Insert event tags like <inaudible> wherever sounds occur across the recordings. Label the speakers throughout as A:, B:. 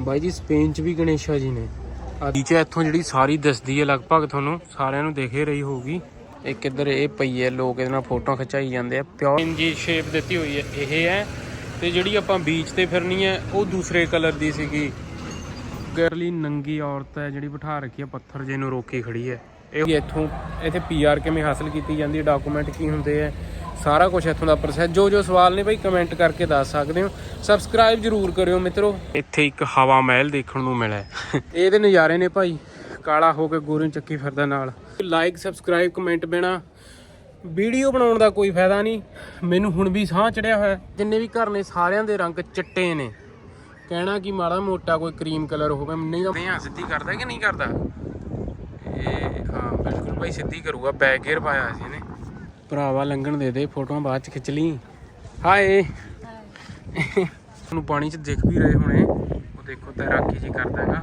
A: ਬਾਈ ਜੀ, ਸਪੇਨ ਚ ਵੀ ਗਣੇਸ਼ਾ ਜੀ ਨੇ। ਆ ਨੀਚੇ ਇੱਥੋਂ ਜਿਹੜੀ ਸਾਰੀ ਦਿਸਦੀ ਹੈ, ਲਗਭਗ ਤੁਹਾਨੂੰ ਸਾਰਿਆਂ ਨੂੰ ਦਿਖੇ ਰਹੀ ਹੋਊਗੀ। ਇੱਕ ਇੱਧਰ ਇਹ ਪਈ ਹੈ, ਲੋਕ ਇਹਦੇ ਨਾਲ ਫੋਟੋਆਂ ਖਿਚਾਈ ਜਾਂਦੇ ਆ। ਪਿਓਰ ਜੀ ਸ਼ੇਪ ਦਿੱਤੀ ਹੋਈ ਹੈ, ਇਹ ਹੈ। ਤੇ ਜਿਹੜੀ ਆਪਾਂ ਬੀਚ ਤੇ ਫਿਰਨੀ ਹੈ, ਉਹ ਦੂਸਰੇ ਕਲਰ ਦੀ ਸੀਗੀ। ਗਰਲੀ ਨੰਗੀ ਔਰਤ ਹੈ, ਜਿਹੜੀ ਬਿਠਾ ਰੱਖੀ ਹੈ ਪੱਥਰ ਜੇ ਨੂੰ ਰੋਕੀ ਖੜੀ ਹੈ। ਇਹ ਇੱਥੋਂ, ਇੱਥੇ ਪੀਆਰ ਕਿਵੇਂ ਹਾਸਲ ਕੀਤੀ ਜਾਂਦੀ ਹੈ? ਡਾਕੂਮੈਂਟ ਕੀ ਹੁੰਦੇ ਆ ਸਾਰਾ ਕੁਝ ਇੱਥੋਂ ਦਾ ਪ੍ਰੋਸੈਸ ਜੋ ਜੋ ਸਵਾਲ ਨੇ ਬਈ ਕਮੈਂਟ ਕਰਕੇ ਦੱਸ ਸਕਦੇ ਹੋ। ਸਬਸਕ੍ਰਾਈਬ ਜਰੂਰ ਕਰਿਓ ਮਿੱਤਰੋ। ਇੱਥੇ ਇੱਕ ਹਵਾ ਮਹਿਲ ਦੇਖਣ ਨੂੰ ਮਿਲਿਆ। <laughs> ਇਹਦੇ ਨਜ਼ਾਰੇ ਨੇ ਭਾਈ। ਕਾਲਾ ਹੋ ਕੇ ਗੋਰੀ ਚੱਕੀ ਫਿਰਦਾ ਨਾਲ। ਲਾਈਕ ਸਬਸਕ੍ਰਾਈਬ ਕਮੈਂਟ ਬਿਨਾ ਵੀਡੀਓ ਬਣਾਉਣ ਦਾ ਕੋਈ ਫਾਇਦਾ ਨਹੀਂ। ਮੈਨੂੰ ਹੁਣ ਵੀ ਸਾਹ ਚੜਿਆ ਹੋਇਆ ਜਿੰਨੇ ਵੀ ਘਰ ਨੇ ਸਾਰਿਆਂ ਦੇ ਰੰਗ ਚਿੱਟੇ ਨੇ। ਕਹਿਣਾ ਕਿ ਮਾੜਾ ਮੋਟਾ ਕੋਈ ਕਰੀਮ ਕਲਰ ਹੋਵੇ ਨਹੀਂ ਤਾਂ ਨਹੀਂ ਸਿੱਧੀ ਕਰਦਾ ਕਿ ਨਹੀਂ ਕਰਦਾ? ਇਹ ਹਾਂ ਬਿਲਕੁਲ ਭਾਈ ਸਿੱਧੀ ਕਰੂਗਾ। ਬੈਕ ਗੇਅਰ ਪਾਇਆ ਸੀ ਇਹਨੇ। ਭਰਾਵਾ ਲੰਘਣ ਦੇ ਦੇ, ਫੋਟੋਆਂ ਬਾਅਦ ਚ ਖਿੱਚ ਲਈ। ਹਾਏ। ਤੁਹਾਨੂੰ ਪਾਣੀ ਚ ਦਿਖ ਵੀ ਰਹੇ ਹੋਣੇ। ਉਹ ਦੇਖੋ ਤੈਰਾਕੀ ਜੀ ਕਰਦਾ ਹੈਗਾ।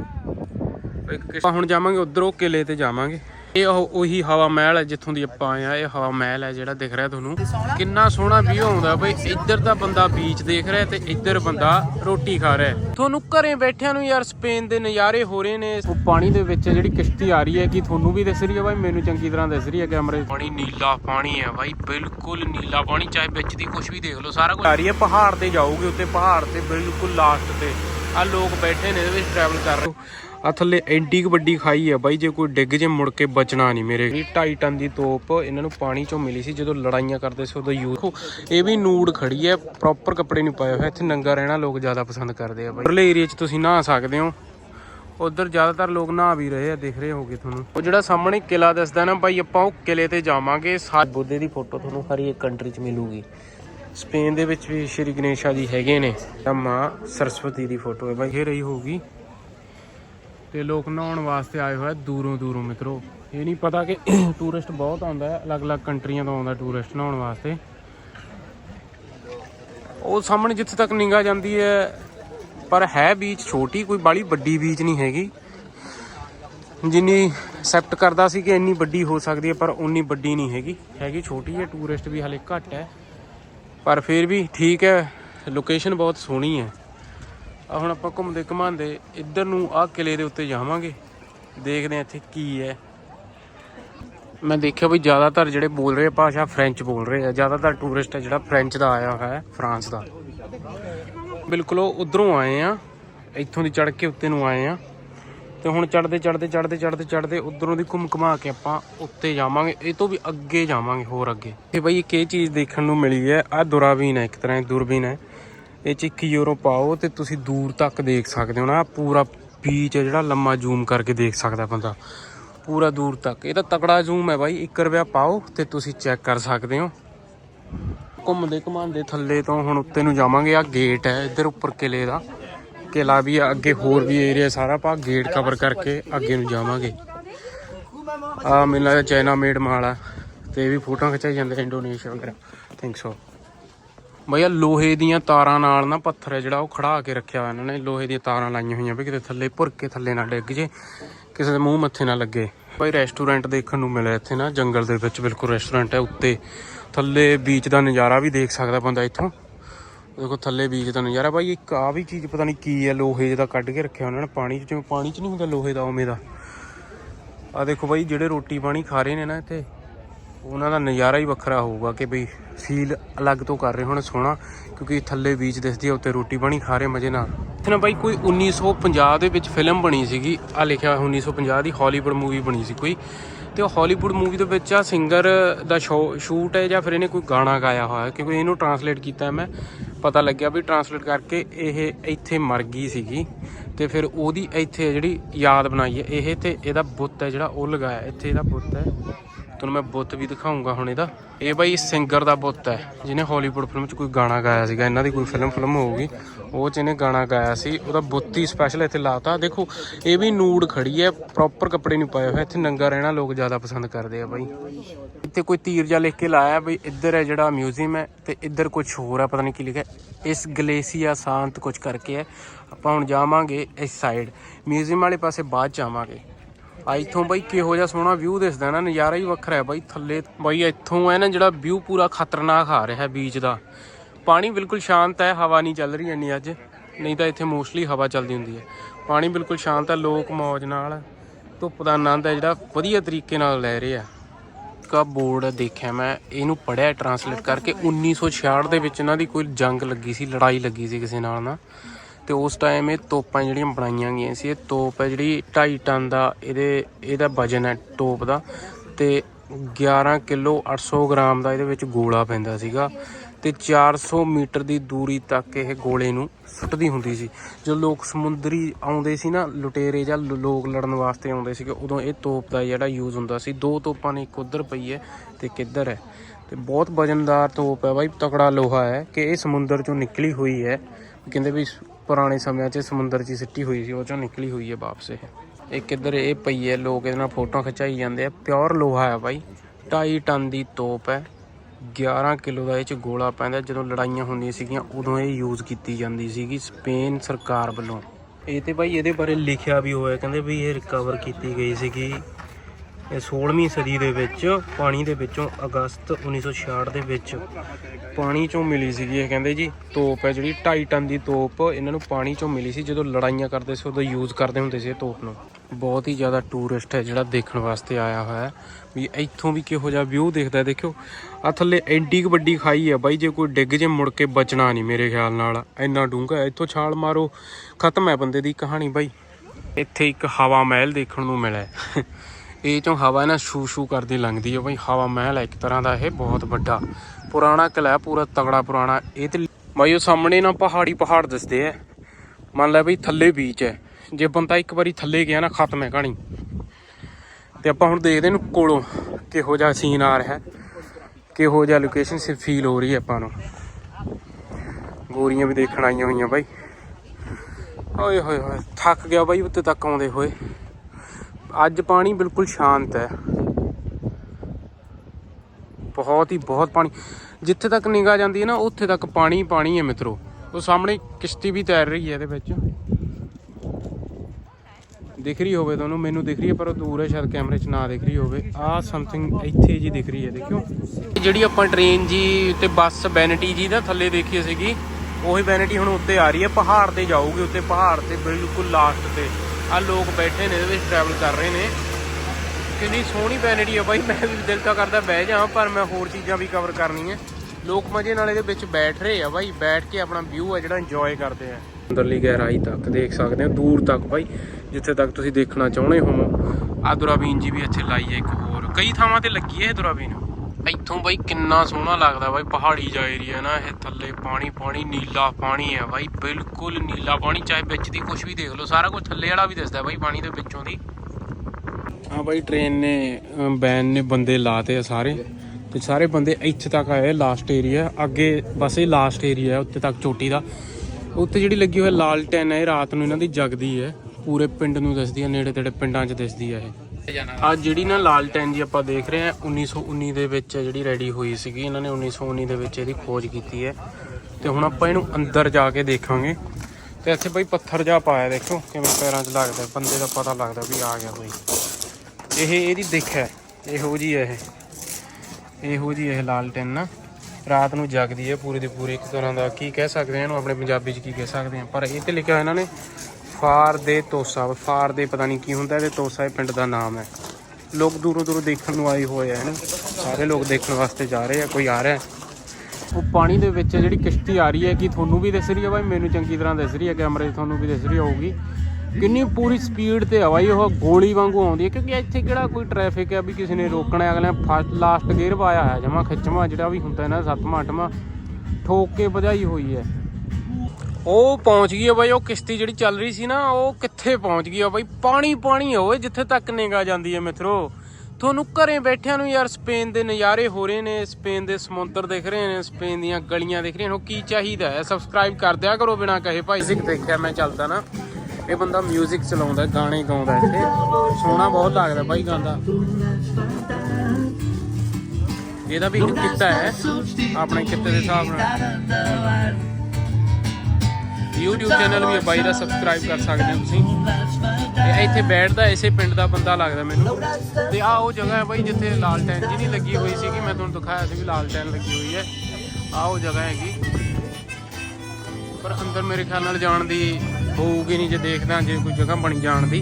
A: ਇੱਕ ਹੁਣ ਜਾਵਾਂਗੇ ਉਧਰੋਂ, ਕਿਲੇ ਤੇ ਜਾਵਾਂਗੇ। ਇਹ ਉਹ- ਉਹੀ ਹਵਾ ਮਹਿਲ ਹੈ ਜਿੱਥੋਂ ਦੀ ਆਪਾਂ ਆਏ ਆ ਇਹ ਹਵਾ ਮਹਿਲ ਹੈ ਜਿਹੜਾ ਦਿਖ ਰਿਹਾ ਤੁਹਾਨੂੰ। ਕਿੰਨਾ ਸੋਹਣਾ ਵਿਊ ਆਉਂਦਾ ਬਈ। ਇੱਧਰ ਦਾ ਬੰਦਾ ਬੀਚ ਦੇਖ ਰਿਹਾ ਤੇ ਇੱਧਰ ਬੰਦਾ ਰੋਟੀ ਖਾ ਰਿਹਾ ਤੁਹਾਨੂੰ ਘਰੇ ਬੈਠਿਆਂ ਨੂੰ ਯਾਰ ਸਪੇਨ ਦੇ ਨਜ਼ਾਰੇ ਹੋ ਰਹੇ ਨੇ। ਉਹ ਪਾਣੀ ਦੇ ਵਿੱਚ ਜਿਹੜੀ ਕਿਸ਼ਤੀ ਆ ਰਹੀ ਹੈ ਕਿ ਤੁਹਾਨੂੰ ਵੀ ਦਿਸ ਰਹੀ ਹੈ ਬਾਈ, ਮੈਨੂੰ ਚੰਗੀ ਤਰ੍ਹਾਂ ਦਿਸ ਰਹੀ ਹੈ ਕੈਮਰੇ ਪਾਣੀ ਨੀਲਾ ਪਾਣੀ ਹੈ ਬਾਈ, ਬਿਲਕੁਲ ਨੀਲਾ ਪਾਣੀ। ਚਾਹੇ ਵਿੱਚ ਦੀ ਕੁਝ ਵੀ ਦੇਖ ਲਓ, ਸਾਰਾ ਕੁਝ ਆ ਰਹੀ ਹੈ ਪਹਾੜ ਤੇ ਜਾਓਗੇ ਉੱਤੇ ਪਹਾੜ ਤੇ ਬਿਲਕੁਲ ਲਾਸਟ ਤੇ। ਆ ਲੋਕ ਬੈਠੇ ਨੇ, ਇਹਦੇ ਵਿੱਚ ਟਰੈਵਲ ਕਰ ਰਹੇ। ਆ ਥੱਲੇ ਐਂਟੀ ਕੁ ਵੱਡੀ ਖਾਈ ਆ ਬਾਈ ਜੇ ਕੋਈ ਡਿੱਗ ਜੇ ਮੁੜ ਕੇ ਬਚਣਾ ਨਹੀਂ ਮੇਰੇ। ਇਹ 2.5 ਟਨ ਦੀ ਤੋਪ ਇਹਨਾਂ ਨੂੰ ਪਾਣੀ ਚੋਂ ਮਿਲੀ ਸੀ ਜਦੋਂ ਲੜਾਈਆਂ ਕਰਦੇ ਸੀ ਉਦੋਂ ਯੂਜ਼ ਇਹ ਵੀ ਨੂੜ ਖੜੀ ਹੈ ਪ੍ਰੋਪਰ ਕੱਪੜੇ ਨਹੀਂ ਪਾਏ ਹੋਏ ਇੱਥੇ ਨੰਗਾ ਰਹਿਣਾ ਲੋਕ ਜ਼ਿਆਦਾ ਪਸੰਦ ਕਰਦੇ ਆ ਬਾਈ। ਉਰਲੇ ਏਰੀਆ 'ਚ ਤੁਸੀਂ ਨਹਾ ਸਕਦੇ ਹੋ। ਉਧਰ ਜ਼ਿਆਦਾਤਰ ਲੋਕ ਨਹਾ ਵੀ ਰਹੇ ਆ ਦਿਖ ਰਹੇ ਹੋਗੇ ਤੁਹਾਨੂੰ। ਉਹ ਜਿਹੜਾ ਸਾਹਮਣੇ ਕਿਲਾ ਦਿਸਦਾ ਨਾ ਬਾਈ ਆਪਾਂ ਉਹ ਕਿਲੇ ਤੇ ਜਾਵਾਂਗੇ। ਸਾ ਬੁੱਧੇ ਦੀ ਫੋਟੋ ਤੁਹਾਨੂੰ ਹਰ ਇੱਕ ਕੰਟਰੀ 'ਚ ਮਿਲੂਗੀ। ਸਪੇਨ ਦੇ ਵਿੱਚ ਵੀ ਸ਼੍ਰੀ ਗਣੇਸ਼ਾ ਜੀ ਹੈਗੇ ਨੇ। ਤਾਂ ਮਾਂ ਸਰਸਵਤੀ ਦੀ ਫੋਟੋ ਹੈ ਬਾਈ ਇਹ ਰਹੀ ਹੋਊਗੀ ਤੇ ਲੋਕ ਨਹਾਉਣ ਵਾਸਤੇ ਆਏ ਹੋਏ ਦੂਰੋਂ ਦੂਰੋਂ ਮਿੱਤਰੋ। ਇਹ ਨਹੀਂ ਪਤਾ ਕਿ <coughs> ਟੂਰਿਸਟ ਬਹੁਤ ਆਉਂਦਾ ਹੈ, ਅਲੱਗ-ਅਲੱਗ ਕੰਟਰੀਆਂ ਤੋਂ ਆਉਂਦਾ ਟੂਰਿਸਟ ਨਹਾਉਣ ਵਾਸਤੇ। ਉਹ ਸਾਹਮਣੇ ਜਿੱਥੇ ਤੱਕ ਨਿੰਗਾ ਜਾਂਦੀ ਹੈ, ਪਰ ਹੈ ਬੀਚ ਛੋਟੀ, ਕੋਈ ਬਾਲੀ ਵੱਡੀ ਬੀਚ ਨਹੀਂ ਹੈਗੀ। ਜਿੰਨੀ ਐਕਸੈਪਟ ਕਰਦਾ ਸੀ ਕਿ ਇੰਨੀ ਵੱਡੀ ਹੋ ਸਕਦੀ ਹੈ, ਪਰ ਉਨੀ ਵੱਡੀ ਨਹੀਂ ਹੈਗੀ। ਹੈਗੀ ਛੋਟੀ ਹੈ, ਟੂਰਿਸਟ ਵੀ ਹਲੇ ਘੱਟ ਹੈ। ਪਰ ਫਿਰ ਵੀ ਠੀਕ ਹੈ ਲੋਕੇਸ਼ਨ ਬਹੁਤ ਸੋਹਣੀ ਹੈ। ਆ ਹੁਣ ਆਪਾਂ ਘੁੰਮਦੇ ਘਮਾਉਂਦੇ ਇੱਧਰ ਨੂੰ ਆਹ ਕਿਲੇ ਦੇ ਉੱਤੇ ਜਾਵਾਂਗੇ। ਦੇਖਦੇ ਆ ਇੱਥੇ ਕੀ ਹੈ। ਮੈਂ ਦੇਖਿਆ ਵੀ ਜ਼ਿਆਦਾਤਰ ਜਿਹੜੇ ਬੋਲ ਰਹੇ ਭਾਸ਼ਾ ਫ੍ਰੈਂਚ ਬੋਲ ਰਹੇ ਆ। ਜ਼ਿਆਦਾਤਰ ਟੂਰਿਸਟ ਹੈ ਜਿਹੜਾ ਫ੍ਰੈਂਚ ਦਾ ਆਇਆ ਹੋਇਆ ਹੈ ਫਰਾਂਸ ਦਾ। ਬਿਲਕੁਲ ਉਹ ਉਧਰੋਂ ਆਏ ਆ, ਇੱਥੋਂ ਦੀ ਚੜ ਕੇ ਉੱਤੇ ਨੂੰ ਆਏ ਆ। ਤੇ ਹੁਣ ਚੜਦੇ ਚੜਦੇ ਚੜਦੇ ਚੜਦੇ ਚੜਦੇ ਉਧਰੋਂ ਦੀ ਘੁੰਮ ਘੁਮਾ ਕੇ ਆਪਾਂ ਉੱਤੇ ਜਾਵਾਂਗੇ। ਇਹ ਤੋਂ ਵੀ ਅੱਗੇ ਜਾਵਾਂਗੇ, ਹੋਰ ਅੱਗੇ। ਤੇ ਬਈ ਇੱਕ ਇਹ ਚੀਜ਼ ਦੇਖਣ ਨੂੰ ਮਿਲੀ ਹੈ ਆ ਦੁਰਾਬੀਨ ਹੈ ਇੱਕ ਤਰ੍ਹਾਂ ਦੀ, ਦੂਰਬੀਨ ਹੈ। ਇਹ ਚ 1 ਯੂਰੋ ਪਾਓ ਤੇ ਤੁਸੀਂ ਦੂਰ ਤੱਕ ਦੇਖ ਸਕਦੇ ਹੋ ਨਾ, ਪੂਰਾ ਬੀਚ ਹੈ ਜਿਹੜਾ, ਲੰਮਾ ਜ਼ੂਮ ਕਰਕੇ ਦੇਖ ਸਕਦਾ ਬੰਦਾ। ਪੂਰਾ ਦੂਰ ਤੱਕ। ਇਹ ਤਾਂ ਤਕੜਾ ਜ਼ੂਮ ਹੈ ਬਾਈ 1 ਰੁਪਿਆ ਪਾਓ ਤੇ ਤੁਸੀਂ ਚੈੱਕ ਕਰ ਸਕਦੇ ਹੋ। ਘੁੰਮਦੇ ਘੁਮਾਉਂਦੇ ਥੱਲੇ ਤੋਂ ਹੁਣ ਉੱਤੇ ਨੂੰ ਜਾਵਾਂਗੇ ਆ ਗੇਟ ਹੈ ਇੱਧਰ ਉੱਪਰ ਕਿਲੇ ਦਾ। ਕਿਲਾ ਵੀ ਆ, ਅੱਗੇ ਹੋਰ ਵੀ ਏਰੀਆ ਸਾਰਾ ਪਾ ਗੇਟ ਕਵਰ ਕਰਕੇ ਅੱਗੇ ਨੂੰ ਜਾਵਾਂਗੇ। ਆ ਮੈਨੂੰ ਲੱਗਦਾ ਚਾਈਨਾ ਮੇਡ ਮਾਲ ਆ, ਤੇ ਇਹ ਵੀ ਫੋਟੋਆਂ ਖਿਚਾਈ ਜਾਂਦੇ ਇੰਡੋਨੇਸ਼ੀਆ ਵਗੈਰਾ। ਥਿੰਕ ਸੋ ਭਈਆ ਲੋਹੇ ਦੀਆਂ ਤਾਰਾਂ ਨਾਲ ਨਾ ਪੱਥਰ ਹੈ ਜਿਹੜਾ, ਉਹ ਖੜਾ ਕੇ ਰੱਖਿਆ ਹੋਇਆ ਇਹਨਾਂ ਨੇ। ਲੋਹੇ ਦੀਆਂ ਤਾਰਾਂ ਲਾਈਆਂ ਹੋਈਆਂ ਵੀ ਕਿਤੇ ਥੱਲੇ ਭੁਰ ਕੇ ਥੱਲੇ ਨਾ ਡਿੱਗ ਜੇ, ਕਿਸੇ ਦੇ ਮੂੰਹ ਮੱਥੇ ਨਾ ਲੱਗੇ। ਭਾਈ ਰੈਸਟੋਰੈਂਟ ਦੇਖਣ ਨੂੰ ਮਿਲਿਆ ਇੱਥੇ ਨਾ, ਜੰਗਲ ਦੇ ਵਿੱਚ ਬਿਲਕੁਲ ਰੈਸਟੋਰੈਂਟ ਹੈ ਉੱਤੇ। ਥੱਲੇ ਬੀਚ ਦਾ ਨਜ਼ਾਰਾ ਵੀ ਦੇਖ ਸਕਦਾ ਬੰਦਾ ਇੱਥੋਂ। ਦੇਖੋ, ਥੱਲੇ ਬੀਚ ਦਾ ਨਜ਼ਾਰਾ। ਭਾਈ ਇੱਕ ਆ ਵੀ ਚੀਜ਼ ਪਤਾ ਨਹੀਂ ਕੀ ਹੈ, ਲੋਹੇ ਜਿਹਦਾ ਕੱਢ ਕੇ ਰੱਖਿਆ ਉਹਨਾਂ ਨੇ ਪਾਣੀ 'ਚ। ਜਿਵੇਂ ਪਾਣੀ 'ਚ ਨਹੀਂ ਹੁੰਦਾ ਲੋਹੇ ਦਾ, ਉਵੇਂ ਦਾ। ਆ ਦੇਖੋ ਭਾਈ ਜਿਹੜੇ ਰੋਟੀ ਪਾਣੀ ਖਾ ਰਹੇ ਨੇ ਨਾ ਇੱਥੇ ਉਹਨਾਂ ਦਾ ਨਜ਼ਾਰਾ ਹੀ ਵੱਖਰਾ ਹੋਊਗਾ ਕਿ ਬਈ ਫੀਲ ਅਲੱਗ ਤੋਂ ਕਰ ਰਹੇ ਹੁਣ ਸੋਹਣਾ, ਕਿਉਂਕਿ ਥੱਲੇ ਬੀਚ ਦਿਸਦੀ ਹੈ ਉੱਤੇ ਰੋਟੀ ਪਾਣੀ ਖਾ ਰਹੇ ਮਜ਼ੇ ਨਾਲ। ਇੱਥੇ ਨਾ ਬਾਈ ਕੋਈ 1950 ਦੇ ਵਿੱਚ ਫਿਲਮ ਬਣੀ ਸੀਗੀ। ਆ ਲਿਖਿਆ ਹੋਇਆ 1950 ਦੀ ਹਾਲੀਵੁੱਡ ਮੂਵੀ ਬਣੀ ਸੀ ਕੋਈ। ਤੇ ਉਹ ਹਾਲੀਵੁੱਡ ਮੂਵੀ ਦੇ ਵਿੱਚ ਆ ਸਿੰਗਰ ਦਾ ਸ਼ੂਟ ਹੈ ਜਾਂ ਫਿਰ ਇਹਨੇ ਕੋਈ ਗਾਣਾ ਗਾਇਆ ਹੋਇਆ ਕਿਉਂਕਿ ਇਹਨੂੰ ਟਰਾਂਸਲੇਟ ਕੀਤਾ ਮੈਂ। ਪਤਾ ਲੱਗਿਆ ਵੀ ਟਰਾਂਸਲੇਟ ਕਰਕੇ ਇਹ ਇੱਥੇ ਮਰ ਗਈ ਸੀਗੀ। ਤੇ ਫਿਰ ਉਹਦੀ ਇੱਥੇ ਜਿਹੜੀ ਯਾਦ ਬਣਾਈ ਹੈ, ਇਹ ਤੇ ਇਹਦਾ ਬੁੱਤ ਹੈ ਜਿਹੜਾ, ਉਹ ਲਗਾਇਆ। ਇੱਥੇ ਇਹਦਾ ਬੁੱਤ ਹੈ। ਤੁਹਾਨੂੰ ਮੈਂ ਬੁੱਤ ਵੀ ਦਿਖਾਉਂਗਾ ਹੁਣ ਇਹਦਾ। ਇਹ ਬਾਈ ਸਿੰਗਰ ਦਾ ਬੁੱਤ ਹੈ, ਜਿਹਨੇ ਹਾਲੀਵੁੱਡ ਫਿਲਮ 'ਚ ਕੋਈ ਗਾਣਾ ਗਾਇਆ ਸੀਗਾ, ਇਹਨਾਂ ਦੀ ਕੋਈ ਫਿਲਮ ਫਿਲਮ ਹੋਊਗੀ। ਉਹ 'ਚ ਇਹਨੇ ਗਾਣਾ ਗਾਇਆ ਸੀ, ਉਹਦਾ ਬੁੱਤ ਹੀ ਸਪੈਸ਼ਲ ਇੱਥੇ ਲਾਤਾ। ਦੇਖੋ, ਇਹ ਵੀ ਨੂਡ ਖੜੀ ਹੈ ਪ੍ਰੋਪਰ ਕੱਪੜੇ ਨਹੀਂ ਪਾਏ ਹੋਏ, ਇੱਥੇ ਨੰਗਾ ਰਹਿਣਾ ਲੋਕ ਜ਼ਿਆਦਾ ਪਸੰਦ ਕਰਦੇ ਆ ਬਾਈ। ਇੱਥੇ ਕੋਈ ਤੀਰ ਜਾ ਲਿਖ ਕੇ ਲਾਇਆ ਬਈ ਇੱਧਰ ਹੈ ਜਿਹੜਾ ਮਿਊਜ਼ੀਅਮ ਹੈ ਤੇ ਇੱਧਰ ਕੁਝ ਹੋਰ ਹੈ, ਪਤਾ ਨਹੀਂ ਕੀ ਲਿਖਿਆ। ਇਸ ਗਲੇਸੀਆ ਸ਼ਾਂਤ ਕੁਝ ਕਰਕੇ ਹੈ। ਆਪਾਂ ਹੁਣ ਜਾਵਾਂਗੇ ਇਸ ਸਾਈਡ ਮਿਊਜ਼ੀਅਮ ਵਾਲੇ ਪਾਸੇ ਬਾਅਦ ਚ ਆਵਾਂਗੇ। ਆ ਇੱਥੋਂ ਬਾਈ ਕਿਹੋ ਜਿਹਾ ਸੋਹਣਾ ਵਿਊ ਦਿਸਦਾ ਨਾ, ਨਜ਼ਾਰਾ ਹੀ ਵੱਖਰਾ ਹੈ ਬਾਈ ਥੱਲੇ। ਬਾਈ ਇੱਥੋਂ ਹੈ ਨਾ ਜਿਹੜਾ ਵਿਊ ਪੂਰਾ ਖਤਰਨਾਕ ਆ ਰਿਹਾ ਬੀਚ ਦਾ। ਪਾਣੀ ਬਿਲਕੁਲ ਸ਼ਾਂਤ ਹੈ, ਹਵਾ ਨਹੀਂ ਚੱਲ ਰਹੀ ਇੰਨੀ ਅੱਜ। ਨਹੀਂ ਤਾਂ ਇੱਥੇ ਮੋਸਟਲੀ ਹਵਾ ਚੱਲਦੀ ਹੁੰਦੀ ਹੈ। ਪਾਣੀ ਬਿਲਕੁਲ ਸ਼ਾਂਤ ਹੈ, ਲੋਕ ਮौज ਨਾਲ। ਧੁੱਪ ਦਾ ਆਨੰਦ ਹੈ ਜਿਹੜਾ ਵਧੀਆ ਤਰੀਕੇ ਨਾਲ ਲੈ ਰਹੇ ਆ। ਕਾ ਬੋਰਡ ਦੇਖਿਆ ਮੈਂ, ਇਹਨੂੰ ਪੜਿਆ ਟਰਾਂਸਲੇਟ ਕਰਕੇ 1966 ਦੇ ਵਿੱਚ ਇਹਨਾਂ ਦੀ ਕੋਈ ਜੰਗ ਲੱਗੀ ਸੀ, ਲੜਾਈ ਲੱਗੀ ਸੀ ਕਿਸੇ ਨਾਲ ਨਾ। ਤੇ ਉਸ ਟਾਈਮ ਇਹ ਤੋਪਾਂ ਜਿਹੜੀਆਂ ਬਣਾਈਆਂ ਗਈਆਂ ਸੀ, ਇਹ ਤੋਪ ਹੈ ਜਿਹੜੀ 2.5 ਟਨ ਦਾ ਇਹਦੇ, ਇਹਦਾ ਵਜਨ ਹੈ ਤੋਪ ਦਾ ਤੇ 11 ਕਿਲੋ 800 ਗ੍ਰਾਮ ਦਾ ਇਹਦੇ ਵਿੱਚ ਗੋਲਾ ਪੈਂਦਾ ਸੀਗਾ ਤੇ 400 ਮੀਟਰ ਦੀ ਦੂਰੀ ਤੱਕ ਇਹ ਗੋਲੇ ਨੂੰ ਸੁੱਟਦੀ ਹੁੰਦੀ ਸੀ। ਜਦੋਂ ਲੋਕ ਸਮੁੰਦਰੀ ਆਉਂਦੇ ਸੀ ਨਾ, ਲੁਟੇਰੇ ਜਾਂ ਲੋ- ਲੋਕ ਲੜਨ ਵਾਸਤੇ ਆਉਂਦੇ ਸੀਗੇ, ਉਦੋਂ ਇਹ ਤੋਪ ਦਾ ਜਿਹੜਾ ਯੂਜ਼ ਹੁੰਦਾ ਸੀ। ਦੋ ਤੋਪਾਂ ਨੇ, ਇੱਕ ਉਧਰ ਪਈ ਹੈ ਤੇ ਇੱਕ ਇੱਧਰ ਹੈ। ਤੇ ਬਹੁਤ ਵਜਨਦਾਰ ਤੋਪ ਹੈ ਬਾਈ, ਤਕੜਾ ਲੋਹਾ ਹੈ ਕਿ ਇਹ ਸਮੁੰਦਰ ਚੋਂ ਨਿਕਲੀ ਹੋਈ ਹੈ। ਕਹਿੰਦੇ ਵੀ ਪੁਰਾਣੇ ਸਮਿਆਂ 'ਚ ਸਮੁੰਦਰ 'ਚ ਹੀ ਸਿੱਟੀ ਹੋਈ ਸੀ, ਉਹ ਚੋਂ ਨਿਕਲੀ ਹੋਈ ਹੈ ਵਾਪਸ ਇਹ। ਇੱਕ ਇੱਧਰ ਇਹ ਪਈ ਹੈ, ਲੋਕ ਇਹਦੇ ਨਾਲ ਫੋਟੋਆਂ ਖਿਚਾਈ ਜਾਂਦੇ ਆ। ਪਿਓਰ ਲੋਹਾ ਹੈ ਬਾਈ 2.5 ਟਨ ਦੀ ਤੋਪ ਹੈ 11 ਕਿਲੋ ਦਾ ਇਹ ਚ ਗੋਲਾ ਪੈਂਦਾ। ਜਦੋਂ ਲੜਾਈਆਂ ਹੁੰਦੀਆਂ ਸੀਗੀਆਂ, ਉਦੋਂ ਇਹ ਯੂਜ਼ ਕੀਤੀ ਜਾਂਦੀ ਸੀਗੀ ਸਪੇਨ ਸਰਕਾਰ ਵੱਲੋਂ। ਇਹ ਤੇ ਬਾਈ ਇਹਦੇ ਬਾਰੇ ਲਿਖਿਆ ਵੀ ਹੋਇਆ, ਕਹਿੰਦੇ ਵੀ ਇਹ ਰਿਕਵਰ ਕੀਤੀ ਗਈ ਸੀਗੀ। ਇਹ 16ਵੀਂ ਸਦੀ ਦੇ ਵਿੱਚ, ਪਾਣੀ ਦੇ ਵਿੱਚੋਂ ਅਗਸਤ 1966 ਦੇ ਵਿੱਚ ਪਾਣੀ ਚੋਂ ਮਿਲੀ ਸੀਗੀ ਇਹ ਕਹਿੰਦੇ ਜੀ, ਤੋਪ ਹੈ ਜਿਹੜੀ 2.5 ਟਨ ਦੀ ਤੋਪ, ਇਹਨਾਂ ਨੂੰ ਪਾਣੀ ਚੋਂ ਮਿਲੀ ਸੀ ਜਦੋਂ ਲੜਾਈਆਂ ਕਰਦੇ ਸੀ, ਉਦੋਂ ਯੂਜ਼ ਕਰਦੇ ਹੁੰਦੇ ਸੀ ਇਹ ਤੋਪ ਨੂੰ। ਬਹੁਤ ਹੀ ਜ਼ਿਆਦਾ ਟੂਰਿਸਟ ਹੈ ਜਿਹੜਾ ਦੇਖਣ ਵਾਸਤੇ ਆਇਆ ਹੋਇਆ ਵੀ ਇੱਥੋਂ ਵੀ ਕਿਹੋ ਜਿਹਾ ਵਿਊ ਦਿਖਦਾ ਦੇਖਿਓ। ਆ ਥੱਲੇ ਐਡੀ ਕੁ ਵੱਡੀ ਖਾਈ ਹੈ ਬਾਈ, ਜੇ ਕੋਈ ਡਿੱਗ ਜੇ ਮੁੜ ਕੇ ਬਚਣਾ ਨਹੀਂ ਮੇਰੇ ਖਿਆਲ ਨਾਲ। ਇੰਨਾ ਡੂੰਘਾ ਇੱਥੋਂ ਛਾਲ ਮਾਰੋ, ਖਤਮ ਹੈ ਬੰਦੇ ਦੀ ਕਹਾਣੀ ਬਾਈ। ਇੱਥੇ ਇੱਕ ਹਵਾ ਮਹਿਲ ਦੇਖਣ ਨੂੰ ਮਿਲਿਆ ਇਹ ਚੋਂ ਹਵਾ ਨਾ ਸ਼ੂ ਸ਼ੂ ਕਰਦੀ ਲੰਘਦੀ ਹੈ ਬਈ, ਹਵਾ ਮਹਿਲ ਹੈ ਇੱਕ ਤਰ੍ਹਾਂ ਦਾ, ਇਹ ਬਹੁਤ ਵੱਡਾ। ਪੁਰਾਣਾ ਕਿਲ੍ਹਾ ਪੂਰਾ ਤਗੜਾ ਪੁਰਾਣਾ। ਇਹ ਤੇ ਬਾਈ, ਉਹ ਸਾਹਮਣੇ ਨਾ ਪਹਾੜੀ ਪਹਾੜ ਦਿਸਦੇ ਆ। ਮੰਨ ਲੈ ਬਈ, ਥੱਲੇ ਬੀਚ ਹੈ। ਜੇ ਬੰਦਾ ਇੱਕ ਵਾਰੀ ਥੱਲੇ ਗਿਆ ਨਾ, ਖਤਮ ਹੈ ਕਹਾਣੀ। ਤੇ ਆਪਾਂ ਹੁਣ ਦੇਖਦੇ ਨੂੰ ਕੋਲੋਂ ਕਿਹੋ ਜਿਹਾ ਸੀਨ ਆ ਰਿਹਾ। ਹੈ ਕਿਹੋ ਜਿਹਾ ਲੋਕੇਸ਼ਨ ਸੇ ਫੀਲ ਹੋ ਰਹੀ ਹੈ ਆਪਾਂ ਨੂੰ। ਗੋਰੀਆਂ ਵੀ ਦੇਖਣ ਆਈਆਂ ਹੋਈਆਂ ਬਾਈ। ਓਏ ਹੋਏ ਹੋਏ, ਥੱਕ ਗਿਆ ਬਾਈ ਉੱਤੇ ਤੱਕ ਆਉਂਦੇ ਹੋਏ। ਅੱਜ ਪਾਣੀ ਬਿਲਕੁਲ ਸ਼ਾਂਤ ਹੈ। ਬਹੁਤ ਹੀ, ਬਹੁਤ ਪਾਣੀ। ਜਿੱਥੇ ਤੱਕ ਨਿਗਾਹ ਜਾਂਦੀ ਹੈ ਨਾ, ਉੱਥੇ ਤੱਕ ਪਾਣੀ ਪਾਣੀ ਹੈ ਮਿੱਤਰੋ। ਉਹ ਸਾਹਮਣੇ ਕਿਸ਼ਤੀ ਵੀ ਤੈਰ ਰਹੀ ਹੈ ਇਹਦੇ ਵਿੱਚ। ਦਿਖ ਰਹੀ ਹੋਵੇ ਤੁਹਾਨੂੰ, ਮੈਨੂੰ ਦਿਖ ਰਹੀ ਹੈ, ਪਰ ਉਹ ਦੂਰ ਹੈ, ਸ਼ਾਇਦ ਕੈਮਰੇ 'ਚ ਨਾ ਦਿਖ ਰਹੀ ਹੋਵੇ। ਆਹ ਸਮਥਿੰਗ ਇੱਥੇ ਜੀ ਦਿਖ ਰਹੀ ਹੈ, ਦੇਖਿਓ। ਜਿਹੜੀ ਆਪਾਂ ਟ੍ਰੇਨ ਜੀ ਤੇ ਬੱਸ ਬੈਨਟੀ ਜੀ ਦਾ ਥੱਲੇ ਦੇਖੀ ਸੀਗੀ, ਉਹੀ ਬੈਨਟੀ ਹੁਣ ਉੱਤੇ ਆ ਰਹੀ ਹੈ, ਪਹਾੜ ਤੇ ਜਾਊਗੀ ਉੱਤੇ, ਪਹਾੜ ਤੇ ਬਿਲਕੁਲ ਲਾਸਟ ਤੇ। ਆ ਲੋਕ ਬੈਠੇ ਨੇ, ਇਹਦੇ ਵਿੱਚ ਟਰੈਵਲ ਕਰ ਰਹੇ ਨੇ। ਕਿੰਨੀ ਸੋਹਣੀ ਬੈਨਟੀ ਆ ਬਾਈ, ਮੈਂ ਵੀ ਦਿਲ ਤਾਂ ਕਰਦਾ ਬਹਿ ਜਾ ਪਰ ਮੈਂ ਹੋਰ ਚੀਜ਼ਾਂ ਵੀ ਕਵਰ ਕਰਨੀ ਹੈ ਲੋਕ ਮਜੇ ਨਾਲ ਇਹਦੇ ਵਿੱਚ ਬੈਠ ਰਹੇ ਆ ਬਾਈ, ਬੈਠ ਕੇ ਆਪਣਾ ਵਿਊ ਆ ਜਿਹੜਾ ਇੰਜੋਏ ਕਰਦੇ ਆ। ਅੰਦਰਲੀ ਗਹਿਰਾਈ ਤੱਕ ਦੇਖ ਸਕਦੇ ਹੋ, ਦੂਰ ਤੱਕ ਬਾਈ, ਜਿੱਥੇ ਤੱਕ ਤੁਸੀਂ ਦੇਖਣਾ ਚਾਹੁੰਦੇ ਹੋ ਆ ਦੁਰਾਬੀਨ ਜੀ ਵੀ ਇੱਥੇ ਲਾਈ ਹੈ ਇੱਕ ਹੋਰ। ਕਈ ਥਾਵਾਂ ਤੇ ਲੱਗੀ ਹੈ ਇਹ ਦੁਰਾਬੀਨ। ਇੱਥੋਂ ਬਾਈ ਕਿੰਨਾ ਸੋਹਣਾ ਲੱਗਦਾ ਬਾਈ ਪਹਾੜੀ ਜਾ ਏਰੀਆ ਨਾ ਇਹ ਥੱਲੇ ਪਾਣੀ ਪਾਣੀ ਨੀਲਾ ਪਾਣੀ ਹੈ ਬਾਈ ਬਿਲਕੁਲ ਨੀਲਾ ਪਾਣੀ ਚਾਹੇ ਵਿੱਚ ਦੀ ਕੁਝ ਵੀ ਦੇਖ ਲਓ ਸਾਰਾ ਕੁਝ ਥੱਲੇ ਵਾਲਾ ਵੀ ਦਿਸਦਾ ਬਾਈ ਪਾਣੀ ਦੇ ਵਿੱਚੋਂ ਦੀ। ਹਾਂ ਬਾਈ ਟ੍ਰੇਨ ਨੇ ਅਮ, ਬੈਨ ਨੇ ਬੰਦੇ ਲਾਤੇ ਆ ਸਾਰੇ ਤੇ ਸਾਰੇ ਬੰਦੇ ਇੱਥੇ ਤੱਕ ਆਏ ਲਾਸਟ ਏਰੀਆ ਅੱਗੇ ਬਸ ਇਹ ਲਾਸਟ ਏਰੀਆ ਹੈ ਉੱਤੇ ਤੱਕ ਚੋਟੀ ਦਾ। ਉੱਤੇ ਜਿਹੜੀ ਲੱਗੀ ਹੋਈ ਲਾਲਟੈਨ ਹੈ ਇਹ ਰਾਤ ਨੂੰ ਇਹਨਾਂ ਦੀ ਜਗਦੀ ਹੈ ਪੂਰੇ ਪਿੰਡ ਨੂੰ ਦਿਸਦੀ ਹੈ ਨੇੜੇ ਤੇੜੇ ਪਿੰਡਾਂ 'ਚ ਦਿਸਦੀ ਹੈ ਇਹ। ਆ ਜਿਹੜੀ ਨਾ ਲਾਲਟੈਨ ਜੀ ਆਪਾਂ ਦੇਖ ਰਹੇ ਹਾਂ 1919 ਦੇ ਵਿੱਚ ਜਿਹੜੀ ਰੈਡੀ ਹੋਈ ਸੀਗੀ, ਇਹਨਾਂ ਨੇ 1919 ਦੇ ਵਿੱਚ ਇਹਦੀ ਖੋਜ ਕੀਤੀ ਹੈ। ਤੇ ਹੁਣ ਆਪਾਂ ਇਹਨੂੰ ਅੰਦਰ ਜਾ ਕੇ ਦੇਖਾਂਗੇ। ਤੇ ਇੱਥੇ ਬਈ ਪੱਥਰ ਜਾ ਪਾਇਆ, ਦੇਖੋ ਕਿਵੇਂ ਪੈਰਾਂ 'ਚ ਲੱਗਦਾ ਬੰਦੇ ਦਾ ਪਤਾ ਲੱਗਦਾ ਵੀ ਆ ਗਿਆ ਕੋਈ। ਇਹ, ਇਹਦੀ ਦਿੱਖ ਹੈ। ਇਹੋ ਜੀ ਹੈ ਇਹ। ਇਹੋ ਜੀ ਇਹ ਲਾਲਟੈਨ ਨਾ। ਰਾਤ ਨੂੰ ਜਗਦੀ ਹੈ ਪੂਰੇ ਦੇ ਪੂਰੇ ਇੱਕ ਤਰ੍ਹਾਂ ਦਾ, ਕੀ ਕਹਿ ਸਕਦੇ ਆ ਇਹਨੂੰ, ਆਪਣੇ ਪੰਜਾਬੀ 'ਚ ਕੀ ਕਹਿ ਸਕਦੇ ਆ। ਪਰ ਇਹ ਤੇ ਲਿਖਿਆ ਇਹਨਾਂ ਨੇ ਫਾਰ ਦੇ ਤੋਸਾ, ਫਾਰ ਦੇ ਪਤਾ ਨਹੀਂ ਕੀ ਹੁੰਦਾ, ਇਹਦੇ ਤੋਸਾ ਇਹ ਪਿੰਡ ਦਾ ਨਾਮ ਹੈ। ਲੋਕ ਦੂਰੋਂ ਦੂਰੋਂ ਦੇਖਣ ਨੂੰ ਆਏ ਹੋਏ ਆ ਹਨ। ਸਾਰੇ ਲੋਕ ਦੇਖਣ ਵਾਸਤੇ ਜਾ ਰਹੇ ਆ, ਕੋਈ ਆ ਰਿਹਾ ਉਹ ਪਾਣੀ ਦੇ ਵਿੱਚ ਜਿਹੜੀ ਕਿਸ਼ਤੀ ਆ ਰਹੀ ਹੈ, ਕਿ ਤੁਹਾਨੂੰ ਵੀ ਦਿਸ ਰਹੀ ਹੈ ਬਾਈ? ਮੈਨੂੰ ਚੰਗੀ ਤਰ੍ਹਾਂ ਦਿਸ ਰਹੀ ਹੈ, ਕੈਮਰੇ 'ਚ ਤੁਹਾਨੂੰ ਵੀ ਦਿਸ ਰਹੀ ਹੋਊਗੀ। ਕਿੰਨੀ ਪੂਰੀ ਸਪੀਡ ਤੇ ਆ ਉਹ ਗੋਲੀ ਵਾਂਗੂ ਆਉਂਦੀ ਹੈ, ਕਿਉਂਕਿ ਇੱਥੇ ਕਿਹੜਾ ਕੋਈ ਟ੍ਰੈਫਿਕ ਹੈ ਵੀ ਕਿਸੇ ਨੇ ਰੋਕਣਾ ਹੈ? ਅਗਲੇ ਫਸਟ ਲਾਸਟ ਗੇਅਰ ਪਾਇਆ ਹੈ ਜਮਾ ਖਿੱਚਵਾ, ਜਿਹੜਾ ਵੀ ਹੁੰਦਾ ਨਾ, ਸੱਤਵਾਂ, ਅੱਠਵਾਂ, ਠੋਕ ਕੇ ਭਜਾਈ ਹੋਈ ਹੈ। ਉਹ ਪਹੁੰਚ ਗਈ ਹੈ ਬਾਈ, ਉਹ ਕਿਸ਼ਤੀ ਜਿਹੜੀ ਚੱਲ ਰਹੀ ਸੀ ਨਾ, ਉਹ ਕਿੱਥੇ ਪਹੁੰਚ ਗਈ ਆ ਬਾਈ? ਪਾਣੀ ਪਾਣੀ ਹੋਏ ਜਿੱਥੇ ਤੱਕ ਨਿਗਾ ਜਾਂਦੀ ਹੈ ਮਿੱਤਰੋ। ਤੁਹਾਨੂੰ ਘਰੇ ਬੈਠਿਆਂ ਨੂੰ ਯਾਰ ਸਪੇਨ ਦੇ ਨਜ਼ਾਰੇ ਹੋ ਰਹੇ ਨੇ, ਸਪੇਨ ਦੇ ਸਮੁੰਦਰ ਦਿਖ ਰਹੇ ਨੇ, ਸਪੇਨ ਦੀਆਂ ਗਲੀਆਂ ਦਿਖ ਰਹੀਆਂ ਨੇ, ਉਹ ਕੀ ਚਾਹੀਦਾ ਹੈ? ਸਬਸਕ੍ਰਾਈਬ ਕਰ ਦਿਆ ਕਰੋ ਬਿਨਾ ਕਹੇ ਭਾਈ। ਮਿਊਜ਼ਿਕ ਦੇਖਿਆ, ਮੈਂ ਚੱਲਦਾ ਨਾ, ਇਹ ਬੰਦਾ ਮਿਊਜ਼ਿਕ ਚਲਾਉਂਦਾ, ਗਾਣੇ ਗਾਉਂਦਾ ਇੱਥੇ। ਸੋਹਣਾ ਬਹੁਤ ਲੱਗਦਾ ਬਾਈ ਗਾਉਂਦਾ। ਇਹਦਾ ਵੀ ਇੱਕ ਕਿੱਤਾ ਹੈ, ਆਪਣੇ ਕਿੱਤੇ ਦੇ ਹਿਸਾਬ ਨਾਲ। YouTube ਚੈਨਲ ਵੀ ਹੈ, ਬਾਈ ਦਾ ਸਬਸਕ੍ਰਾਈਬ ਕਰ ਸਕਦੇ ਹੋ ਤੁਸੀਂ। ਤੇ ਇੱਥੇ ਬੈਠਦਾ ਇਸੇ ਪਿੰਡ ਦਾ ਬੰਦਾ ਲੱਗਦਾ ਮੈਨੂੰ। ਤੇ ਆ ਉਹ ਜਗ੍ਹਾ ਹੈ ਬਾਈ ਜਿੱਥੇ ਲਾਲਟੈਨ ਜੀ ਨਹੀਂ ਲੱਗੀ ਹੋਈ ਸੀਗੀ, ਮੈਂ ਤੁਹਾਨੂੰ ਦਿਖਾਇਆ ਸੀ ਵੀ ਲਾਲਟੈਨ ਲੱਗੀ ਹੋਈ ਹੈ। ਆ ਉਹ ਜਗ੍ਹਾ ਹੈਗੀ। ਪਰ ਅੰਦਰ ਮੇਰੇ ਖਿਆਲ ਨਾਲ ਜਾਣ ਦੀ ਹੋਊਗੀ ਨਹੀਂ ਜੇ ਦੇਖਦਾ, ਜੇ ਕੋਈ ਜਗ੍ਹਾ ਬਣੀ ਜਾਣ ਦੀ।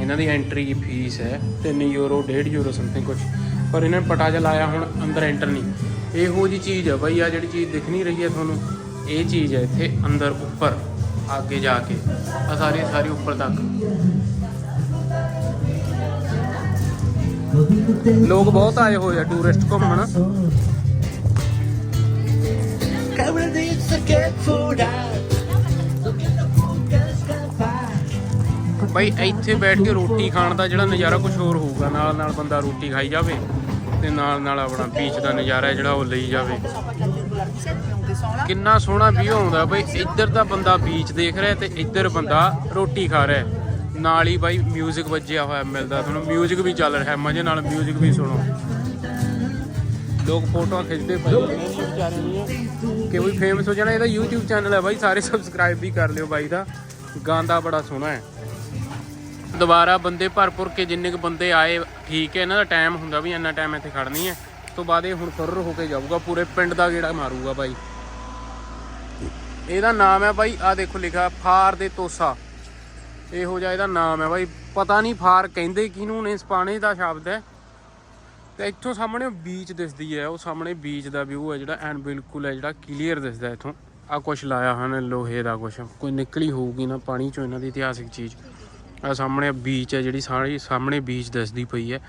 A: ਇਹਨਾਂ ਦੀ ਐਂਟਰੀ ਫੀਸ ਹੈ 3 ਯੂਰੋ 1.5 ਯੂਰੋ ਸਮਥਿੰਗ ਕੁਝ ਪਰ ਇਹਨਾਂ ਨੇ ਪਟਾ ਜਿਹਾ ਲਾਇਆ ਹੁਣ ਅੰਦਰ ਐਂਟਰ ਨਹੀਂ। ਇਹੋ ਜੀ ਚੀਜ਼ ਹੈ ਬਈ, ਆ ਜਿਹੜੀ ਚੀਜ਼ ਦਿਖ ਨਹੀਂ ਰਹੀ ਹੈ ਤੁਹਾਨੂੰ, ਇਹ ਚੀਜ਼ ਹੈ ਇੱਥੇ ਅੰਦਰ ਉੱਪਰ, ਅੱਗੇ ਜਾ ਕੇ ਆ ਸਾਰੀ ਸਾਰੀ ਉੱਪਰ ਤੱਕ। ਲੋਕ ਬਹੁਤ ਆਏ ਹੋਏ ਆ ਟੂਰਿਸਟ ਘੁੰਮਣ। ਬਈ, ਇੱਥੇ ਬੈਠ ਕੇ ਰੋਟੀ ਖਾਣ ਦਾ ਜਿਹੜਾ ਨਜ਼ਾਰਾ ਕੁਝ ਹੋਰ ਹੋਊਗਾ ਨਾਲ ਨਾਲ ਬੰਦਾ ਰੋਟੀ ਖਾਈ ਜਾਵੇ। ਤੇ ਨਾਲ ਨਾਲ ਆਪਣਾ ਬੀਚ ਦਾ ਨਜ਼ਾਰਾ ਹੈ ਜਿਹੜਾ ਉਹ ਲਈ ਜਾਵੇ ਕਿੰਨਾ ਸੋਹਣਾ ਵਿਊ ਆਉਂਦਾ ਬਈ ਇੱਧਰ ਦਾ ਬੰਦਾ ਬੀਚ ਦੇਖ ਰਿਹਾ ਤੇ ਇੱਧਰ ਬੰਦਾ ਰੋਟੀ ਖਾ ਰਿਹਾ ਨਾਲ ਹੀ ਬਾਈ 뮤직 ਵੱਜਿਆ ਹੋਇਆ ਮਿਲਦਾ ਤੁਹਾਨੂੰ 뮤직 ਵੀ ਚੱਲ ਰਿਹਾ ਮਜ਼ੇ ਨਾਲ 뮤직 ਵੀ ਸੁਣੋ ਲੋਕ ਫੋਟੋਆਂ ਖਿੱਚਦੇ ਪਏ ਨੇ ਵਿਚਾਰੇ ਦੀਆਂ ਕਿ ਕੋਈ ਫੇਮਸ ਹੋ ਜਾਣਾ ਇਹਦਾ YouTube ਚੈਨਲ ਹੈ ਬਾਈ ਸਾਰੇ ਸਬਸਕ੍ਰਾਈਬ ਵੀ ਕਰ ਲਿਓ ਬਾਈ ਦਾ ਗਾਂਦਾ ਬੜਾ ਸੋਹਣਾ ਹੈ ਦੁਬਾਰਾ ਬੰਦੇ ਭਰਪੁਰ ਕੇ ਜਿੰਨੇ ਕੁ ਬੰਦੇ ਆਏ, ਠੀਕ ਹੈ, ਇਹਨਾਂ ਦਾ ਟਾਈਮ ਹੁੰਦਾ ਵੀ ਇੰਨਾ ਟਾਈਮ ਇੱਥੇ ਖੜਨੀ ਹੈ। ਉਸ ਤੋਂ ਬਾਅਦ ਇਹ ਹੁਣ ਫੁਰਰ ਹੋ ਕੇ ਜਾਊਗਾ, ਪੂਰੇ ਪਿੰਡ ਦਾ ਗੇੜਾ ਮਾਰੂਗਾ ਬਾਈ। ਇਹਦਾ ਨਾਮ ਹੈ ਬਾਈ ਆ ਦੇਖੋ ਲਿਖਿਆ, ਫਾਰ ਦੇ ਤੋਸਾ। ਇਹੋ ਜਿਹਾ ਇਹਦਾ ਨਾਮ ਹੈ ਬਾਈ। ਪਤਾ ਨਹੀਂ ਫਾਰ ਕਹਿੰਦੇ ਕਿਹਨੂੰ ਨੇ, ਸਪਾਣੇ ਦਾ ਸ਼ਬਦ ਹੈ। ਤੇ ਇੱਥੋਂ ਸਾਹਮਣੇ ਬੀਚ ਦਿਸਦੀ ਹੈ, ਉਹ ਸਾਹਮਣੇ ਬੀਚ ਦਾ ਵਿਊ ਹੈ ਜਿਹੜਾ ਐਨ ਬਿਲਕੁਲ ਹੈ ਜਿਹੜਾ ਕਲੀਅਰ ਦਿਸਦਾ ਇੱਥੋਂ। ਆ ਕੁਛ ਲਾਇਆ ਹਨ ਲੋਹੇ ਦਾ ਕੁਛ। ਕੋਈ ਨਿਕਲੀ ਹੋਊਗੀ ਨਾ, ਪਾਣੀ ਚੋਂ ਇਹਨਾਂ ਦੀ ਇਤਿਹਾਸਿਕ ਚੀਜ਼। ਆ ਸਾਹਮਣੇ ਬੀਚ ਹੈ ਜਿਹੜੀ ਸਾਰੀ ਸਾਹਮਣੇ ਬੀਚ ਦਿਸਦੀ ਪਈ ਹੈ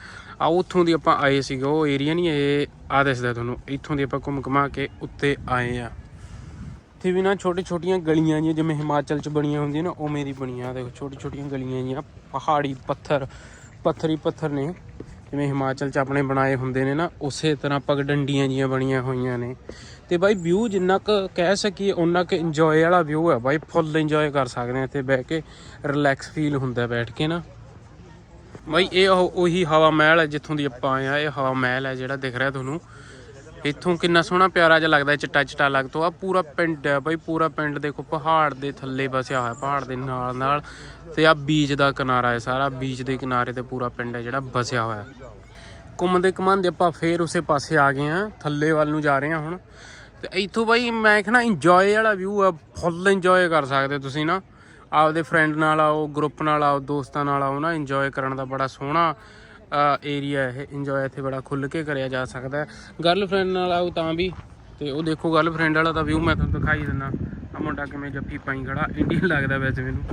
A: ਆ ਉੱਥੋਂ ਦੀ ਆਪਾਂ ਆਏ ਸੀਗੇ, ਉਹ ਏਰੀਆ ਨਹੀਂ, ਇਹ ਆ ਦਿਸਦਾ ਤੁਹਾਨੂੰ, ਇੱਥੋਂ ਦੀ ਆਪਾਂ ਘੁੰਮ ਘਮਾ ਕੇ ਉੱਤੇ ਆਏ ਆ। ਇੱਥੇ ਵੀ ਨਾ ਛੋਟੀ ਛੋਟੀਆਂ ਗਲੀਆਂ ਜੀਆਂ ਜਿਵੇਂ ਹਿਮਾਚਲ ਚ ਬਣੀਆਂ ਹੁੰਦੀਆਂ ਨਾ, ਉਵੇਂ ਦੀ ਬਣੀਆਂ, ਦੇਖੋ ਛੋਟੀ ਛੋਟੀਆਂ ਗਲੀਆਂ ਜੀਆਂ ਪਹਾੜੀ ਪੱਥਰ, ਪੱਥਰੀ ਪੱਥਰ ਨੇ। ਜਿਵੇਂ ਹਿਮਾਚਲ ਚ ਆਪਣੇ ਬਣਾਏ ਹੁੰਦੇ ਨੇ ਨਾ, ਉਸੇ ਤਰ੍ਹਾਂ ਪਗਡੰਡੀਆਂ ਜੀਆਂ ਬਣੀਆਂ ਹੋਈਆਂ ਨੇ। ਤੇ ਬਾਈ ਵਿਊ ਜਿੰਨਾ ਕੁ ਕਹਿ ਸਕੀਏ ਉਨਾ ਕੁ ਇੰਜੋਏ ਵਾਲਾ ਵਿਊ ਹੈ ਬਾਈ ਫੁੱਲ ਇੰਜੋਏ ਕਰ ਸਕਦੇ ਆ ਇੱਥੇ ਬਹਿ ਕੇ। ਰਿਲੈਕਸ ਫੀਲ ਹੁੰਦਾ ਬੈਠ ਕੇ ਨਾ। ਬਾਈ ਇਹ ਉਹੀ ਹਵਾ ਮਹਿਲ ਹੈ ਜਿੱਥੋਂ ਦੀ ਆਪਾਂ ਆਏ ਆ। ਇਹ ਹਵਾ ਮਹਿਲ ਹੈ ਜਿਹੜਾ ਦਿਖ ਰਿਹਾ ਤੁਹਾਨੂੰ। ਇੱਥੋਂ ਕਿੰਨਾ ਸੋਹਣਾ ਪਿਆਰਾ ਜਿਹਾ ਲੱਗਦਾ ਚਿੱਟਾ ਚਿੱਟਾ ਲੱਗ ਤੋਂ। ਆ ਪੂਰਾ ਪਿੰਡ ਹੈ ਬਾਈ, ਪੂਰਾ ਪਿੰਡ ਦੇਖੋ, ਪਹਾੜ ਦੇ ਥੱਲੇ ਵਸਿਆ ਹੋਇਆ, ਪਹਾੜ ਦੇ ਨਾਲ ਨਾਲ ਤੇ ਆ ਬੀਚ ਦਾ ਕਿਨਾਰਾ ਹੈ ਸਾਰਾ। ਬੀਚ ਦੇ ਕਿਨਾਰੇ ਤੇ ਪੂਰਾ ਪਿੰਡ ਹੈ ਜਿਹੜਾ ਵਸਿਆ ਹੋਇਆ। ਘੁੰਮਦੇ ਘੁੰਮਾਉਂਦੇ ਆਪਾਂ ਫੇਰ ਉਸੇ ਪਾਸੇ ਆ ਗਏ ਆ। ਥੱਲੇ ਵੱਲ ਨੂੰ ਜਾ ਰਹੇ ਆ ਹੁਣ। ਤੇ ਇੱਥੋਂ ਬਾਈ ਮੈਂ ਕਹਿੰਦਾ ਇੰਜੋਏ ਵਾਲਾ ਵਿਊ ਆ ਫੁੱਲ ਇੰਜੋਏ ਕਰ ਸਕਦੇ ਤੁਸੀਂ ਨਾ। ਆਪਦੇ ਫਰੈਂਡ ਨਾਲ ਆਓ ਗਰੁੱਪ ਨਾਲ ਆਓ, ਦੋਸਤਾਂ ਨਾਲ ਆਓ ਨਾ ਇੰਜੋਏ ਕਰਨ ਦਾ ਬੜਾ ਸੋਹਣਾ ਏਰੀਆ ਇਹ। ਇੰਜੋਏ ਇੱਥੇ ਬੜਾ ਖੁੱਲ ਕੇ ਕਰਿਆ ਜਾ ਸਕਦਾ ਹੈ। ਗਰਲਫ੍ਰੈਂਡ ਨਾਲ ਆਓ ਤਾਂ ਵੀ, ਤੇ ਉਹ ਦੇਖੋ ਗਰਲਫ੍ਰੈਂਡ ਵਾਲਾ ਤਾਂ ਵਿਊ ਮੈਂ ਤੁਹਾਨੂੰ ਦਿਖਾਈ ਦਿੰਦਾ। ਆ ਮੁੰਡਾ ਕਿਵੇਂ ਜੱਫੀ ਪਾਈ ਖੜਾ ਇੰਡੀਅਨ ਲੱਗਦਾ ਵੈਸੇ ਮੈਨੂੰ।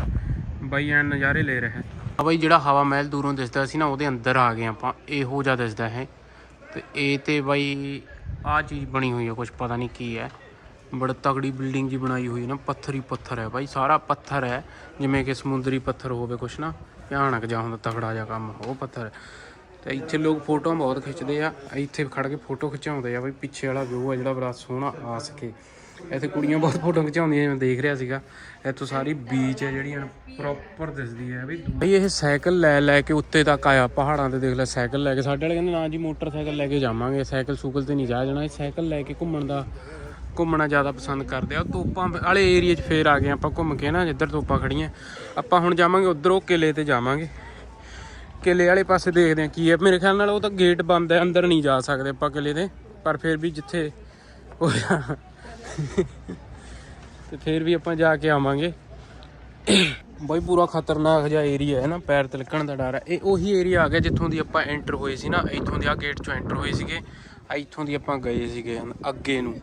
A: ਬਾਈ ਐਨ ਨਜ਼ਾਰੇ ਲੈ ਰਿਹਾ ਆ ਬਾਈ ਜਿਹੜਾ ਹਵਾ ਮਹਿਲ ਦੂਰੋਂ ਦਿਸਦਾ ਸੀ ਨਾ, ਉਹਦੇ ਅੰਦਰ ਆ ਗਏ ਆਪਾਂ। ਇਹੋ ਜਿਹਾ ਦਿਸਦਾ ਹੈ। ਤੇ ਇਹ ਤੇ ਬਾਈ ਆ ਚੀਜ਼ ਬਣੀ ਹੋਈ ਹੈ ਕੁਝ ਪਤਾ ਨਹੀਂ ਕੀ ਹੈ। ਬੜਾ ਤਗੜੀ ਬਿਲਡਿੰਗ ਜੀ ਬਣਾਈ ਹੋਈ ਹੈ ਨਾ, ਪੱਥਰ ਹੀ ਪੱਥਰ ਹੈ ਬਾਈ, ਸਾਰਾ ਪੱਥਰ ਹੈ। ਜਿਵੇਂ ਕਿ ਸਮੁੰਦਰੀ ਪੱਥਰ ਹੋਵੇ ਕੁਛ ਨਾ, ਭਿਆਨਕ ਜਿਹਾ ਹੁੰਦਾ ਤਗੜਾ ਜਿਹਾ ਕੰਮ, ਉਹ ਪੱਥਰ ਹੈ। ਤੇ ਇੱਥੇ ਲੋਕ ਫੋਟੋਆਂ ਬਹੁਤ ਖਿੱਚਦੇ ਆ, ਇੱਥੇ ਖੜ ਕੇ ਫੋਟੋ ਖਿਚਾਉਂਦੇ ਆ ਬਈ, ਪਿੱਛੇ ਵਾਲਾ ਵਿਊ ਆ ਜਿਹੜਾ ਬੜਾ ਸੋਹਣਾ ਆ ਸਕੇ ਇੱਥੇ ਕੁੜੀਆਂ ਬਹੁਤ ਫੋਟੋ ਖਿਚਾਉਂਦੀਆਂ ਮੈਂ ਦੇਖ ਰਿਹਾ ਸੀਗਾ। ਇੱਥੋਂ ਸਾਰੀ ਬੀਚ ਹੈ ਜਿਹੜੀਆਂ ਪ੍ਰੋਪਰ ਦਿਸਦੀ ਹੈ ਵੀ ਬਈ ਇਹ ਸਾਈਕਲ ਲੈ ਲੈ ਕੇ ਉੱਤੇ ਤੱਕ ਆਇਆ ਪਹਾੜਾਂ ਤੇ ਦੇਖ ਲੈ, ਸਾਈਕਲ ਲੈ ਕੇ। ਸਾਡੇ ਵਾਲੇ ਕਹਿੰਦੇ ਨਾ ਜੀ ਮੋਟਰਸਾਈਕਲ ਲੈ ਕੇ ਜਾਵਾਂਗੇ, ਸਾਈਕਲ ਸੂਕਲ ਤੇ ਨਹੀਂ ਜਾ ਜਾਣਾ। ਇਹ ਸਾਈਕਲ ਲੈ ਕੇ ਘੁੰਮਣ ਦਾ, ਘੁੰਮਣਾ ਜ਼ਿਆਦਾ ਪਸੰਦ ਕਰਦੇ ਆ। ਤੋਪਾਂ ਵਾਲੇ ਏਰੀਆ 'ਚ ਫੇਰ ਆ ਗਏ ਆਪਾਂ ਘੁੰਮ ਕੇ ਨਾ, ਜਿੱਧਰ ਤੋਪਾਂ ਖੜੀਆਂ ਆਪਾਂ ਹੁਣ ਜਾਵਾਂਗੇ ਉਧਰ ਉਹ ਕਿਲੇ ਤੇ ਜਾਵਾਂਗੇ। ਕਿਲੇ ਵਾਲੇ ਪਾਸੇ ਦੇਖਦੇ ਆ ਕੀ ਹੈ। ਮੇਰੇ ਖਿਆਲ ਨਾਲ ਉਹ ਤਾਂ ਗੇਟ ਬੰਦ ਹੈ, ਅੰਦਰ ਨਹੀਂ ਜਾ ਸਕਦੇ ਆਪਾਂ ਕਿਲੇ ਦੇ ਪਰ ਫਿਰ ਵੀ ਜਿੱਥੇ ਉਹ ਤੇ ਫਿਰ ਵੀ ਆਪਾਂ ਜਾ ਕੇ ਆਵਾਂਗੇ। ਬਾਈ ਪੂਰਾ ਖਤਰਨਾਕ ਜਿਹਾ ਏਰੀਆ ਹੈ ਨਾ, ਪੈਰ ਤਿਲਕਣ ਦਾ ਡਰ ਹੈ। ਇਹ ਉਹੀ ਏਰੀਆ ਆ ਗਿਆ ਜਿੱਥੋਂ ਦੀ ਆਪਾਂ ਐਂਟਰ ਹੋਏ ਸੀ ਨਾ, ਇੱਥੋਂ ਦੀ ਆ ਗੇਟ ਚੋਂ ਐਂਟਰ ਹੋਏ ਸੀਗੇ, ਇੱਥੋਂ ਦੀ ਆਪਾਂ ਗਏ ਸੀਗੇ ਅੱਗੇ ਨੂੰ।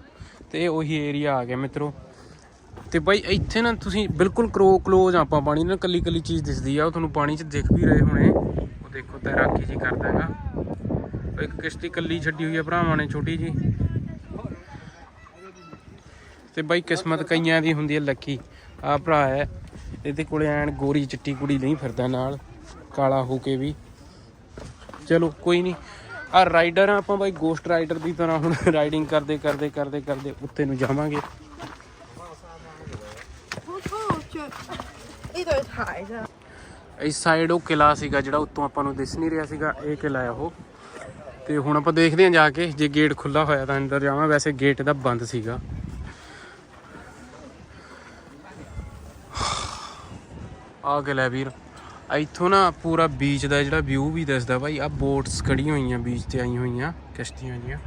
A: ਤੇ ਇਹ ਉਹੀ ਏਰੀਆ ਆ ਗਿਆ ਮਿੱਤਰੋ। ਤੇ ਬਾਈ ਇੱਥੇ ਨਾ ਤੁਸੀਂ ਬਿਲਕੁਲ ਕਰੋ ক্লোਜ਼ ਆਪਾਂ ਪਾਣੀ ਨਾਲ ਕੱਲੀ ਕੱਲੀ ਚੀਜ਼ ਦਿਸਦੀ ਆ। ਉਹ ਤੁਹਾਨੂੰ ਪਾਣੀ 'ਚ ਦਿਖ ਵੀ ਰਹੇ ਹੋਣੇ। ਉਹ ਦੇਖੋ ਤੈਰਾਕੀ ਜੀ ਕਰਦਾ ਹੈਗਾ। ਇੱਕ ਕਿਸ਼ਤੀ ਕੱਲੀ ਛੱਡੀ ਹੋਈ ਆ ਭਰਾਵਾਂ ਨੇ, ਛੋਟੀ ਜੀ। ਤੇ ਬਾਈ ਕਿਸਮਤ ਕਈਆਂ ਦੀ ਹੁੰਦੀ ਹੈ ਲੱਕੀ। ਆ ਭਰਾ ਹੈ। ਇਹਦੇ ਕੋਲੇ ਐਨ ਗੋਰੀ ਚਿੱਟੀ ਕੁੜੀ ਨਹੀਂ ਫਿਰਦਾ ਨਾਲ, ਕਾਲਾ ਹੋ ਕੇ ਵੀ। ਚਲੋ, ਕੋਈ ਨਹੀਂ। ਆ ਰਾਈਡਰ ਆਪਾਂ ਬਾਈ ਗੋਸਟ ਰਾਈਡਰ ਦੀ ਤਰ੍ਹਾਂ ਹੁਣ ਰਾਈਡਿੰਗ ਕਰਦੇ ਕਰਦੇ ਕਰਦੇ ਕਰਦੇ ਉੱਤੇ ਨੂੰ ਜਾਵਾਂਗੇ। ਇਸ ਸਾਈਡ ਉਹ ਕਿਲਾ ਸੀਗਾ ਜਿਹੜਾ ਉੱਤੋਂ ਆਪਾਂ ਨੂੰ ਦਿਸ ਨਹੀਂ ਰਿਹਾ ਸੀਗਾ, ਇਹ ਕਿਲਾ ਹੈ ਉਹ। ਤੇ ਹੁਣ ਆਪਾਂ ਦੇਖਦੇ ਹਾਂ ਜਾ ਕੇ, ਜੇ ਗੇਟ ਖੁੱਲਾ ਹੋਇਆ ਤਾਂ ਅੰਦਰ ਜਾਵਾਂ। ਵੈਸੇ ਗੇਟ ਦਾ ਬੰਦ ਸੀਗਾ। ਆ ਕਿਲਾ ਵੀਰ। ਇੱਥੋਂ ਨਾ ਪੂਰਾ ਬੀਚ ਦਾ ਜਿਹੜਾ ਵਿਊ ਵੀ ਦਿਸਦਾ ਬਾਈ ਆ ਬੋਟਸ ਖੜੀਆਂ ਹੋਈਆਂ ਬੀਚ ਤੇ ਆਈਆਂ ਹੋਈਆਂ, ਕਿਸ਼ਤੀਆਂ ਜੀਆਂ